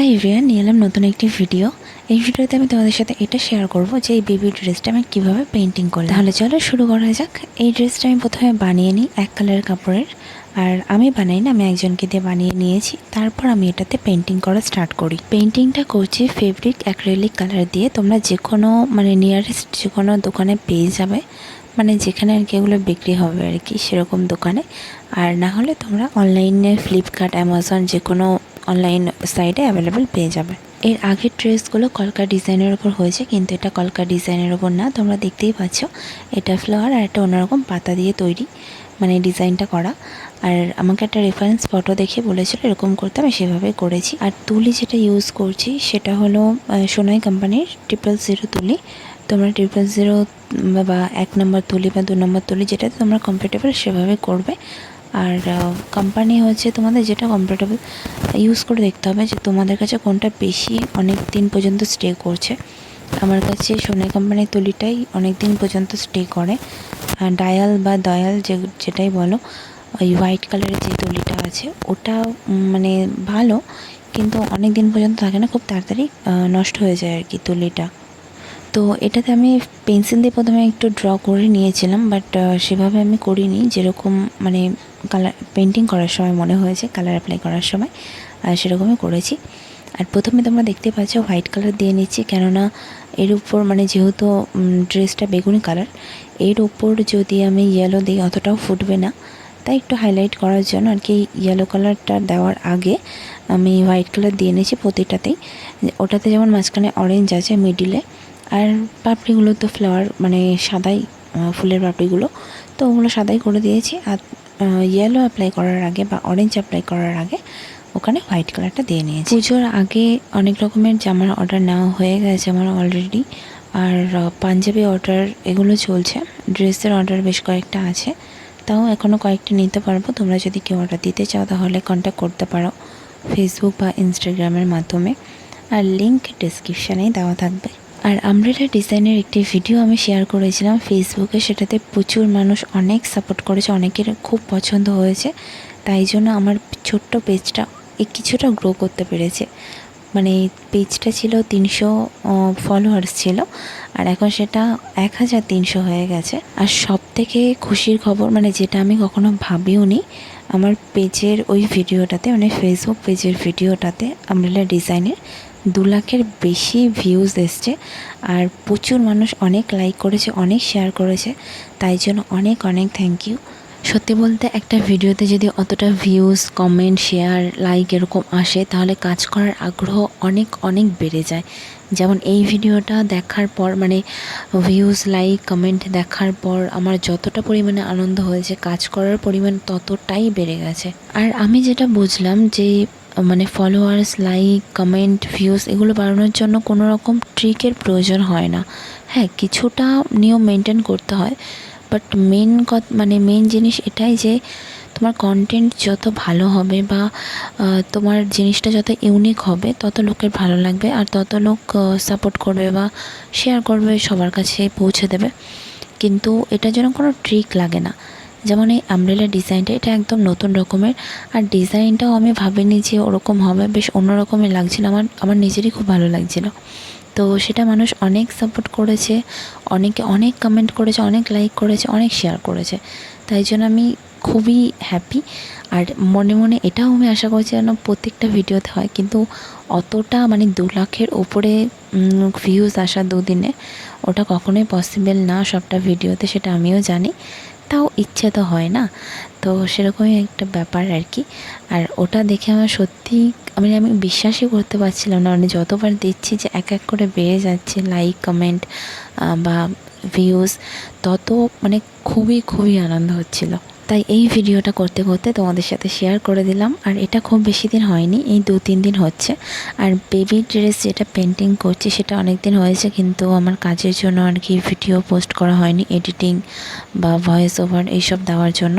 High everyone নিয়ে এলাম নতুন একটি ভিডিও এই ভিডিওতে আমি তোমাদের সাথে এটা শেয়ার করব যে এই বেবি ড্রেসটা আমি কীভাবে পেন্টিং করি তাহলে চলো শুরু করা যাক। এই ড্রেসটা আমি প্রথমে বানিয়ে নিই এক কালারের কাপড়ের। আর আমি বানাই না, আমি একজনকে দিয়ে বানিয়ে নিয়েছি। তারপর আমি এটাতে পেন্টিং করা স্টার্ট করি। পেন্টিংটা করছি ফেব্রিক অ্যাক্রেলিক কালার দিয়ে। তোমরা যে কোনো মানে নিয়ারেস্ট যে কোনো দোকানে পেয়ে যাবে। মানে যেখানে আর কি এগুলো বিক্রি হবে আর কি, সেরকম দোকানে। আর না হলে তোমরা অনলাইনে ফ্লিপকার্ট অ্যামাজন যে কোনো অনলাইন সাইটে অ্যাভেলেবেল পেয়ে যাবে। এর আগের ড্রেসগুলো কলকা ডিজাইনের ওপর হয়েছে, কিন্তু এটা কলকা ডিজাইনের ওপর না, তোমরা দেখতেই পাচ্ছ। এটা ফ্লাওয়ার আর একটা অন্যরকম পাতা দিয়ে তৈরি মানে ডিজাইনটা করা। আর আমাকে একটা রেফারেন্স ফটো দেখে বলেছিল, এরকম করতে আমি সেভাবে করেছি। আর তুলি যেটা ইউজ করছি, সেটা হলো সোনাই কোম্পানির ট্রিপল জিরো তুলি। তোমরা ট্রিপল জিরো বা এক নম্বর তুলি বা দু নম্বর তুলি, যেটাতে তোমরা কমফোর্টেবল সেভাবে করবে। আর কোম্পানি হচ্ছে তোমাদের যেটা কমফোর্টেবল ইউজ করে দেখতে হবে যে তোমাদের কাছে কোনটা বেশি অনেক দিন পর্যন্ত স্টে করছে। আমার কাছে সোনাই কোম্পানির তুলিটাই অনেক দিন পর্যন্ত স্টে করে। আর ডায়াল বা দয়াল যে, যেটাই বলো, ওই হোয়াইট কালারের যে তুলিটা আছে, ওটা মানে ভালো, কিন্তু অনেক দিন পর্যন্ত থাকে না, খুব তাড়াতাড়ি নষ্ট হয়ে যায় আর কি তুলিটা। তো এটাতে আমি পেন্সিল দিয়ে প্রথমে একটু ড্র করে নিয়েছিলাম বাট সেভাবে আমি করিনি, যেরকম মানে কালার পেন্টিং করার সময় মনে হয়েছে কালার অ্যাপ্লাই করার সময়। আর সেরকমই করেছি। আর প্রথমে তোমরা দেখতে পাচ্ছ হোয়াইট কালার দিয়ে নিচ্ছি, কেননা এর উপর মানে যেহেতু ড্রেসটা বেগুনি কালারের উপর যদি আমি ইয়েলো দিই অতটাও ফুটবে না। তাই একটু হাইলাইট করার জন্য আর কি ইয়েলো কালারটা দেওয়ার আগে আমি হোয়াইট কালার দিয়ে নিয়েছি প্রতিটাতেই। ওটাতে যেমন মাঝখানে অরেঞ্জ আছে মিডিলে আর পাপড়িগুলো তো ফ্লাওয়ার মানে সাদাই ফুলের পাপড়িগুলো, তো ওগুলো সাদাই করে দিয়েছি। আর ইয়েলো অ্যাপ্লাই করার আগে বা অরেঞ্জ অ্যাপ্লাই করার আগে ওখানে হোয়াইট কালারটা দিয়ে নিয়েছি। পুজোর আগে অনেক রকমের জামার অর্ডার নেওয়া হয়ে গেছে আমার অলরেডি আর পাঞ্জাবি অর্ডার এগুলো চলছে। ড্রেসের অর্ডার বেশ কয়েকটা আছে। তাও এখনও কয়েকটা নিতে পারব। তোমরা যদি কেউ অর্ডার দিতে চাও তাহলে কন্ট্যাক্ট করতে পারো ফেসবুক বা ইনস্টাগ্রামের মাধ্যমে। আর লিঙ্ক ডিসক্রিপশানেই দেওয়া থাকবে। আর আমব্রেলা ডিজাইনের একটি ভিডিও আমি শেয়ার করেছিলাম ফেসবুকে সেটাতে প্রচুর মানুষ অনেক সাপোর্ট করেছে, অনেকের খুব পছন্দ হয়েছে। তাই জন্য আমার ছোট্ট পেজটা কিছুটা গ্রো করতে পেরেছে। মানে পেজটা ছিল তিনশো ফলোয়ার্স ছিল, আর এখন সেটা এক হাজার তিনশো হয়ে গেছে। আর সব থেকে খুশির খবর মানে যেটা আমি কখনো ভাবিও নি, আমার পেজের ওই ভিডিওটাতে মানে ফেসবুক পেজের ভিডিওটাতে আমরেলা ডিজাইনের দু লাখের বেশি ভিউজ এসছে আর প্রচুর মানুষ অনেক লাইক করেছে, অনেক শেয়ার করেছে। তাই জন্য অনেক অনেক থ্যাংক ইউ সত্যি বলতে একটা ভিডিওতে যদি অতটা ভিউজ কমেন্ট শেয়ার লাইক এরকম আসে, তাহলে কাজ করার আগ্রহ অনেক অনেক বেড়ে যায়। যেমন এই ভিডিওটা দেখার পর মানে ভিউজ লাইক কমেন্ট দেখার পর আমার যতটা পরিমাণে আনন্দ হয়েছে, কাজ করার পরিমাণ ততটাই বেড়ে গেছে। আর আমি যেটা বুঝলাম যে মানে ফলোয়ার্স লাইক কমেন্ট ভিউজ এগুলো বাড়ানোর জন্য কোনো রকম ট্রিকের প্রয়োজন হয় না। হ্যাঁ কিছুটা নিয়ম মেনটেন করতে হয়। বাট মেন মানে মেন জিনিস এটাই যে, তোমার কন্টেন্ট যত ভালো হবে বা তোমার জিনিসটা যত ইউনিক হবে, তত লোকের ভালো লাগবে। আর তত লোক সাপোর্ট করবে বা শেয়ার করবে, সবার কাছে পৌঁছে দেবে। কিন্তু এটার জন্য কোনো ট্রিক লাগে না। যেমন এই আমব্রেলা ডিজাইনটা এটা একদম নতুন রকমের। আর ডিজাইনটাও আমি ভাবিনি যে ওরকম হবে, বেশ অন্য রকমের লাগছিল। আমার আমার নিজেরই খুব ভালো লাগছিল। তো সেটা মানুষ অনেক সাপোর্ট করেছে, অনেকে অনেক কমেন্ট করেছে, অনেক লাইক করেছে, অনেক শেয়ার করেছে। তাই জন্য আমি খুবই হ্যাপি আর মনে মনে এটাও আমি আশা করছি যেন প্রত্যেকটা ভিডিওতে হয়। কিন্তু অতটা মানে দু লাখের ওপরে ভিউজ আসা দুদিনে, ওটা কখনোই পসিবল না সবটা ভিডিওতে সেটা আমিও জানি। তাও ইচ্ছে তো হয় না। তো সেরকমই একটা ব্যাপার আর কি আর ওটা দেখে আমার সত্যি আমি আমি বিশ্বাসই করতে পারছিলাম না। মানে যতবার দেখছি যে এক এক করে বেড়ে যাচ্ছে লাইক কমেন্ট বা ভিউজ তত মানে খুবই খুবই আনন্দ হচ্ছিল। তাই এই ভিডিওটা করতে করতে তোমাদের সাথে শেয়ার করে দিলাম। আর এটা খুব বেশি দিন হয়নি, এই দু তিন দিন হচ্ছে। আর বেবি ড্রেস যেটা পেন্টিং করছি সেটা অনেক দিন হয়েছে, কিন্তু আমার কাজের জন্য আর কি ভিডিও পোস্ট করা হয়নি এডিটিং বা ভয়েস ওভার এইসব দেওয়ার জন্য।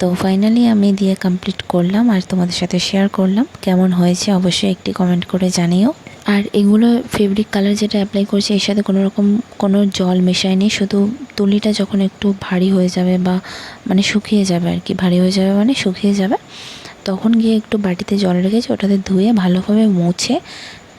তো ফাইনালি আমি দিয়ে কমপ্লিট করলাম আর তোমাদের সাথে শেয়ার করলাম। কেমন হয়েছে অবশ্যই একটি কমেন্ট করে জানিও। আর এগুলো ফেব্রিক কালার যেটা অ্যাপ্লাই করছি, এর সাথে কোনো রকম কোনো জল মেশায়নি শুধু তুলিটা যখন একটু ভারী হয়ে যাবে বা মানে শুকিয়ে যাবে আর কি, ভারী হয়ে যাবে মানে শুকিয়ে যাবে, তখন গিয়ে একটু বাটিতে জল রেখেছি, ওটাতে ধুয়ে ভালোভাবে মুছে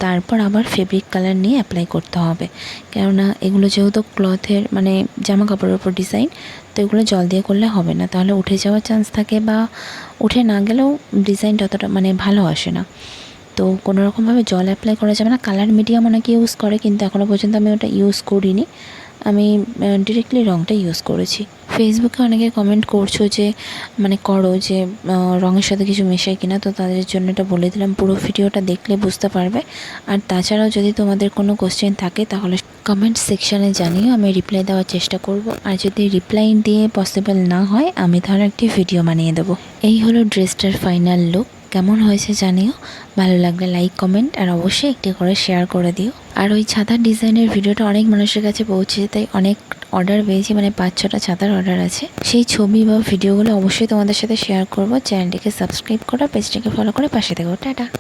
তারপর আবার ফেব্রিক কালার নিয়ে অ্যাপ্লাই করতে হবে। কেননা এগুলো যেহেতু ক্লথের মানে জামা কাপড়ের উপর ডিজাইন তো এগুলো জল দিয়ে করলে হবে না। তাহলে উঠে যাওয়ার চান্স থাকে বা উঠে না গেলেও ডিজাইনটা অতটা মানে ভালো আসে না। তো কোনো রকমভাবে জল অ্যাপ্লাই করা যাবে না। কালার মিডিয়াম অনেকে ইউজ করে, কিন্তু এখনও পর্যন্ত আমি ওটা ইউজ করিনি। আমি ডিরেক্টলি রঙটা ইউজ করেছি। ফেসবুকে অনেকে কমেন্ট করছ যে মানে করো যে রঙের সাথে কিছু মেশায় কিনা, তো তাদের জন্য এটা বলে দিলাম। পুরো ভিডিওটা দেখলে বুঝতে পারবে। আর তাছাড়াও যদি তোমাদের কোনো কোশ্চেন থাকে, তাহলে কমেন্ট সেকশানে জানিও, আমি রিপ্লাই দেওয়ার চেষ্টা করব। আর যদি রিপ্লাই দিয়ে পসিবল না হয়, আমি তাহলে একটি ভিডিও বানিয়ে দেবো। এই হলো ড্রেসটার ফাইনাল লুক কেমন হয়েছে জানিও। ভালো লাগলে লাইক কমেন্ট আর অবশ্যই একটি করে শেয়ার করে দিও। আর ওই ছাতার ডিজাইনের ভিডিওটা অনেক মানুষের কাছে পৌঁছেছে, তাই অনেক অর্ডার পেয়েছি মানে পাঁচ ছটা ছাতার অর্ডার আছে। সেই ছবি বা ভিডিওগুলো অবশ্যই তোমাদের সাথে শেয়ার করব। চ্যানেলটিকে সাবস্ক্রাইব করো পেজটিকে ফলো করে পাশে থেকো। টাটা।